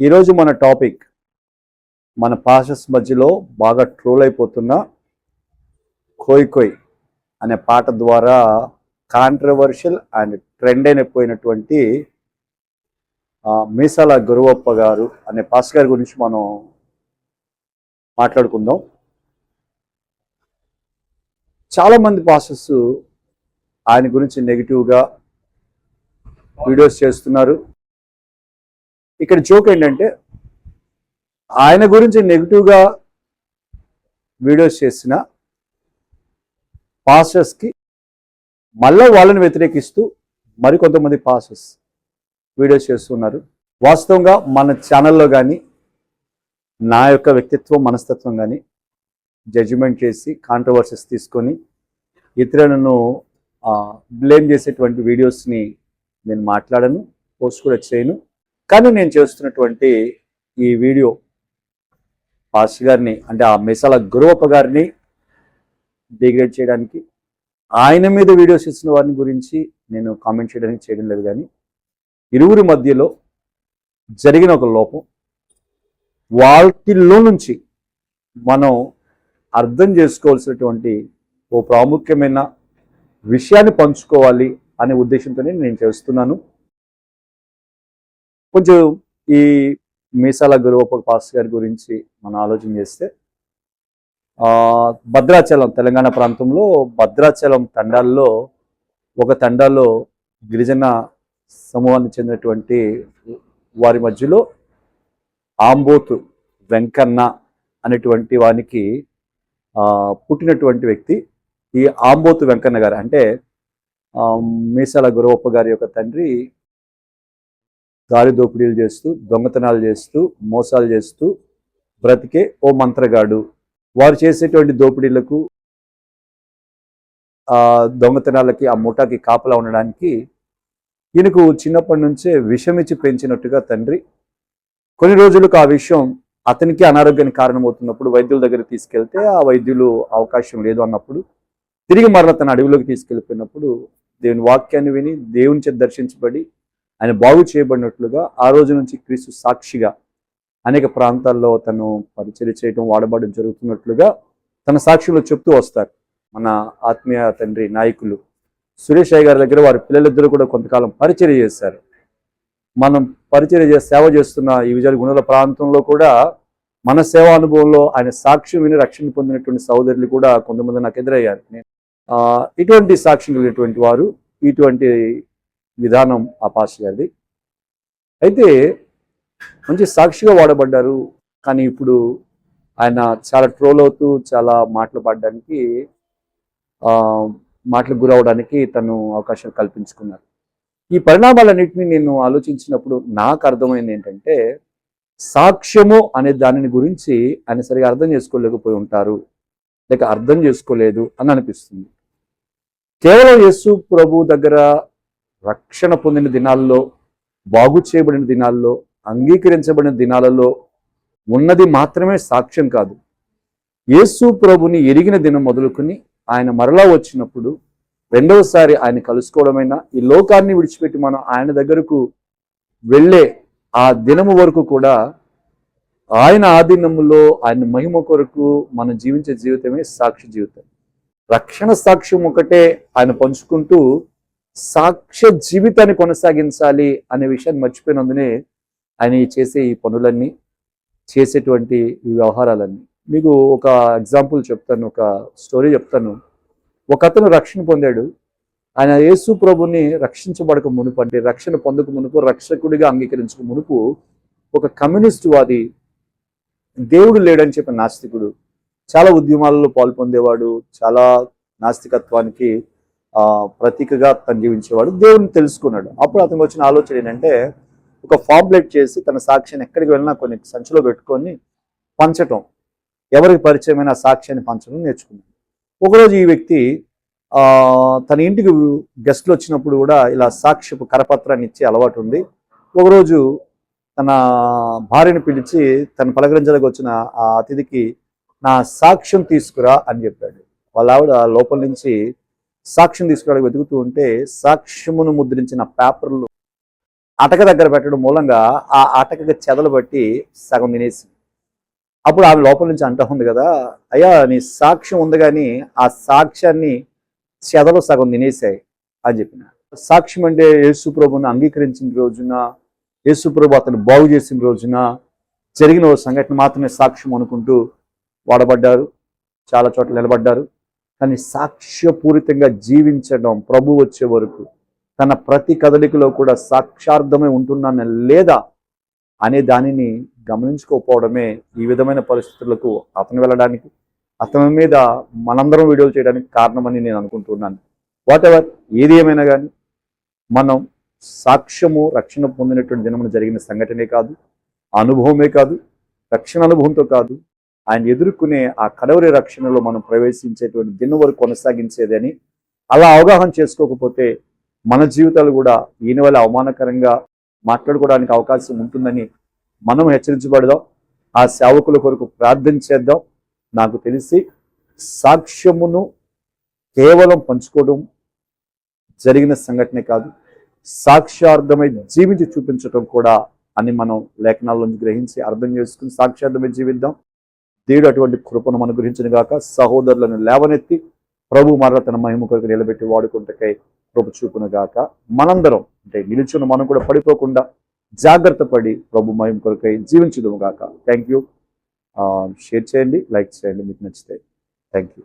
ఈరోజు మన టాపిక్ మన పాషస్ మధ్యలో బాగా ట్రోల్ అయిపోతున్న కోయ్ కోయ్ అనే పాట ద్వారా కాంట్రవర్షియల్ అండ్ ట్రెండ్ అయిపోయినటువంటి మీసాల గురువప్ప గారు అనే పాస్ గారి గురించి మనం మాట్లాడుకుందాం. చాలామంది పాసెస్ ఆయన గురించి నెగిటివ్గా వీడియోస్ చేస్తున్నారు. ఇక్కడ జోక్ ఏంటంటే ఆయన గురించి నెగిటివ్గా వీడియోస్ చేసిన పాస్టర్స్కి మళ్ళా వాళ్ళని వ్యతిరేకిస్తూ మరికొంతమంది పాస్టర్స్ వీడియోస్ చేస్తున్నారు. వాస్తవంగా మన ఛానల్లో కానీ నా యొక్క వ్యక్తిత్వం మనస్తత్వం కానీ జడ్జిమెంట్ చేసి కాంట్రవర్సీస్ తీసుకొని ఇతరులను బ్లేమ్ చేసేటువంటి వీడియోస్ని నేను మాట్లాడను పోస్ట్ కూడా చేయను. కానీ నేను చేస్తున్నటువంటి ఈ వీడియో పాస్ గారిని అంటే ఆ మిసాల గురువప్ప గారిని డిగ్రేడ్ చేయడానికి ఆయన మీద వీడియోస్ ఇచ్చిన వారిని గురించి నేను కామెంట్ చేయడానికి చేయడం లేదు కానీ ఇరువురి మధ్యలో జరిగిన ఒక లోపం వాటిల్లో నుంచి మనం అర్థం చేసుకోవాల్సినటువంటి ఓ ప్రాముఖ్యమైన విషయాన్ని పంచుకోవాలి అనే ఉద్దేశంతోనే నేను చేస్తున్నాను. కొంచెం ఈ మీసాల గురువప్ప పాస్ గారి గురించి మనం ఆలోచన చేస్తే భద్రాచలం తెలంగాణ ప్రాంతంలో భద్రాచలం తండాల్లో ఒక తండాలో గిరిజన సమూహానికి చెందినటువంటి వారి మధ్యలో ఆంబోతు వెంకన్న అనేటువంటి వానికి పుట్టినటువంటి వ్యక్తి. ఈ ఆంబోతు వెంకన్న గారు అంటే మీసాల గురవప్ప గారి యొక్క తండ్రి దారి దోపిడీలు చేస్తూ దొంగతనాలు చేస్తూ మోసాలు చేస్తూ బ్రతికే ఓ మంత్రగాడు. వారు చేసేటువంటి దోపిడీలకు ఆ దొంగతనాలకి ఆ ముఠాకి కాపలా ఉండడానికి ఈయనకు చిన్నప్పటి నుంచే విషమిచ్చి పెంచినట్టుగా తండ్రి కొన్ని రోజులకు ఆ విషయం అతనికి అనారోగ్యానికి కారణమవుతున్నప్పుడు వైద్యుల దగ్గర తీసుకెళ్తే ఆ వైద్యులు అవకాశం లేదు అన్నప్పుడు తిరిగి మరల తన అడవిలోకి తీసుకెళ్ళిపోయినప్పుడు దేవుని వాక్యాన్ని విని దేవుని చేత దర్శించబడి ఆయన బాగు చేయబడినట్లుగా ఆ రోజు నుంచి క్రీస్తు సాక్షిగా అనేక ప్రాంతాల్లో తను పరిచయం చేయడం వాడబడడం జరుగుతున్నట్లుగా తన సాక్షులు చెప్తూ వస్తారు. మన ఆత్మీయ తండ్రి నాయకులు సురేష్ అయ్య గారి దగ్గర వారి పిల్లలిద్దరూ కూడా కొంతకాలం పరిచయం చేశారు. మనం పరిచయం సేవ చేస్తున్న ఈ విజయ గుణల ప్రాంతంలో కూడా మన సేవా అనుభవంలో ఆయన సాక్ష్యం విని రక్షణ పొందినటువంటి సహోదరులు కూడా కొంతమంది నాకు ఎదురయ్యారు. ఇటువంటి సాక్ష్యం కలిగినటువంటి వారు ఇటువంటి విధానం ఆ పాస్ గారిది. అయితే మంచి సాక్షిగా వాడబడ్డారు. కానీ ఇప్పుడు ఆయన చాలా ట్రోల్ అవుతూ చాలా మాటలు పడడానికి ఆ, మాటలకు గురవడానికి తను అవకాశం కల్పించుకున్నారు. ఈ పరిణామాలన్నింటినీ నేను ఆలోచించినప్పుడు నాకు అర్థమైంది ఏంటంటే సాక్ష్యము అనే దానిని గురించి ఆయన సరిగా అర్థం చేసుకోలేకపోయి ఉంటారు. లేక అర్థం చేసుకోలేదు అని అనిపిస్తుంది. కేవలం యేసు ప్రభు దగ్గర రక్షణ పొందిన దినాల్లో బాగు చేయబడిన దినాల్లో అంగీకరించబడిన దినాలలో ఉన్నది మాత్రమే సాక్ష్యం కాదు. యేసు ప్రభుని ఎరిగిన దినం మొదలుకొని ఆయన మరలా వచ్చినప్పుడు రెండవసారి ఆయన కలుసుకోవడమైనా ఈ లోకాన్ని విడిచిపెట్టి మనం ఆయన దగ్గరకు వెళ్ళే ఆ దినము వరకు కూడా ఆయన ఆధీనములో ఆయన మహిమ కొరకు మనం జీవించే జీవితమే సాక్షి జీవితం. రక్షణ సాక్ష్యం ఒకటే ఆయన పంచుకుంటూ సాక్ష్య జీవితాన్ని కొనసాగించాలి అనే విషయాన్ని మర్చిపోయినందునే ఆయన చేసే ఈ పనులన్నీ చేసేటువంటి ఈ వ్యవహారాలన్నీ. మీకు ఒక ఎగ్జాంపుల్ చెప్తాను ఒక స్టోరీ చెప్తాను. ఒక అతను రక్షణ పొందాడు. ఆయన యేసు ప్రభుని రక్షించబడక మునుపు అంటే రక్షణ పొందక మునుపు రక్షకుడిగా అంగీకరించక మునుపు ఒక కమ్యూనిస్ట్ వాది దేవుడు లేడని చెప్పిన నాస్తికుడు చాలా ఉద్యమాలలో పాల్పొందేవాడు చాలా నాస్తికత్వానికి ప్రతీకగా తను జీవించేవాడు. దేవుని తెలుసుకున్నాడు. అప్పుడు అతనికి వచ్చిన ఆలోచన ఏంటంటే ఒక ఫార్మ్లెట్ చేసి తన సాక్ష్యాన్ని ఎక్కడికి వెళ్ళినా కొన్ని సంచిలో పెట్టుకొని పంచటం. ఎవరికి పరిచయమైన సాక్ష్యాన్ని పంచడం నేర్చుకున్నాడు. ఒకరోజు ఈ వ్యక్తి తన ఇంటికి గెస్ట్లు వచ్చినప్పుడు కూడా ఇలా సాక్ష్యపు కరపత్రాన్ని ఇచ్చే అలవాటు ఉంది. ఒకరోజు తన భార్యను పిలిచి తన పలకరించడానికి వచ్చిన ఆ అతిథికి నా సాక్ష్యం తీసుకురా అని చెప్పాడు. వాళ్ళ ఆవిడ లోపల నుంచి సాక్ష్యం తీసుకురావడానికి వెతుకుతూ ఉంటే సాక్ష్యమును ముద్రించిన పేపర్లు అటక దగ్గర పెట్టడం మూలంగా ఆ అటకకి చెదలు బట్టి సగం తినేసి అప్పుడు ఆమె లోపల నుంచి అంటా ఉంది కదా అయ్యా నీ సాక్ష్యం ఉంది కానీ ఆ సాక్ష్యాన్ని చెదలు సగం తినేసాయి అని చెప్పిన. సాక్ష్యం అంటే యేసుప్రభుని అంగీకరించిన రోజున యేసుప్రభు అతను బాగు చేసిన రోజున జరిగిన ఓ సంఘటన మాత్రమే సాక్ష్యం అనుకుంటూ వాడబడ్డారు. చాలా చోట్ల నిలబడ్డారు. కానీ సాక్ష్యపూరితంగా జీవించడం ప్రభు వచ్చే వరకు తన ప్రతి కదలికలో కూడా సాక్షార్థమై ఉంటున్నాను లేదా అనే దానిని గమనించుకోకపోవడమే ఈ విధమైన పరిస్థితులకు అతను వెళ్ళడానికి అతని మీద మనందరం వీడియోలు చేయడానికి కారణమని నేను అనుకుంటున్నాను. వాట్ ఎవర్ ఏది ఏమైనా కానీ మనం సాక్ష్యము రక్షణ పొందినటువంటి దినమున జరిగిన సంఘటనే కాదు అనుభవమే కాదు రక్షణ అనుభవంతో కాదు ఆయన ఎదుర్కొనే ఆ కడవరి రక్షణలో మనం ప్రవేశించేటువంటి దినం వరకు కొనసాగించేదని అలా అవగాహన చేసుకోకపోతే మన జీవితాలు కూడా ఈయన వల్ల అవమానకరంగా మాట్లాడుకోవడానికి అవకాశం ఉంటుందని మనం హెచ్చరించబడదాం. ఆ సేవకుల కొరకు ప్రార్థన చేద్దాం. నాకు తెలిసి సాక్ష్యమును కేవలం పంచుకోవడం జరిగిన సంఘటనే కాదు సాక్ష్యార్థమై జీవించి చూపించటం కూడా అని మనం లేఖనాల్లోంచి గ్రహించి అర్థం చేసుకుని సాక్ష్యార్థమై జీవిద్దాం. దేవుడు అటువంటి కృపను మనం గాక సహోదరులను లేవనెత్తి ప్రభు మరల తన మహిమ కొరకు నిలబెట్టి వాడుకుంటకై కృప చూపును గాక. మనందరం అంటే నిలుచున్న మనం కూడా పడిపోకుండా జాగ్రత్త పడి ప్రభు మహిమ కొరకై జీవించుదాము గాక. థ్యాంక్ యూ షేర్ చేయండి లైక్ చేయండి మీకు నచ్చితే. Thank you